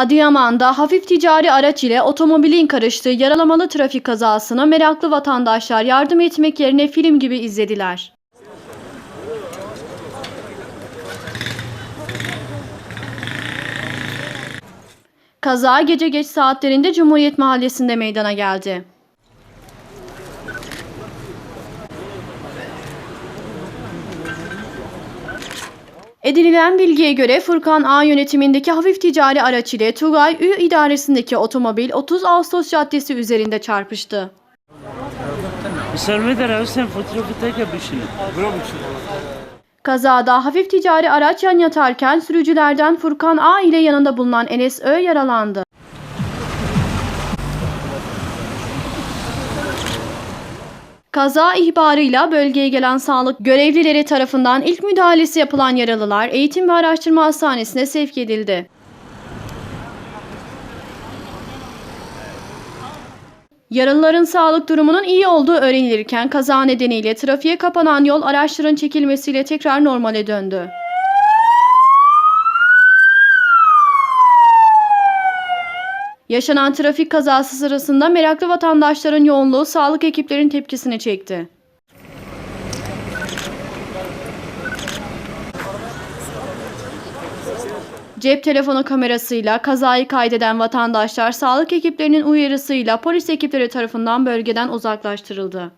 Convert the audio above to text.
Adıyaman'da hafif ticari araç ile otomobilin karıştığı yaralamalı trafik kazasını meraklı vatandaşlar yardım etmek yerine film gibi izlediler. Kaza gece geç saatlerinde Cumhuriyet Mahallesi'nde meydana geldi. Edinilen bilgiye göre Furkan A yönetimindeki hafif ticari araç ile Tugay Ü idaresindeki otomobil 30 Ağustos Caddesi üzerinde çarpıştı. Sermet abi sen fotoğrafı tek yapışını. Kazada hafif ticari araç yan yatarken sürücülerden Furkan A ile yanında bulunan Enes Ö yaralandı. Kaza ihbarıyla bölgeye gelen sağlık görevlileri tarafından ilk müdahalesi yapılan yaralılar Eğitim ve Araştırma Hastanesi'ne sevk edildi. Yaralıların sağlık durumunun iyi olduğu öğrenilirken kaza nedeniyle trafiğe kapanan yol araçların çekilmesiyle tekrar normale döndü. Yaşanan trafik kazası sırasında meraklı vatandaşların yoğunluğu sağlık ekiplerinin tepkisini çekti. Cep telefonu kamerasıyla kazayı kaydeden vatandaşlar sağlık ekiplerinin uyarısıyla polis ekipleri tarafından bölgeden uzaklaştırıldı.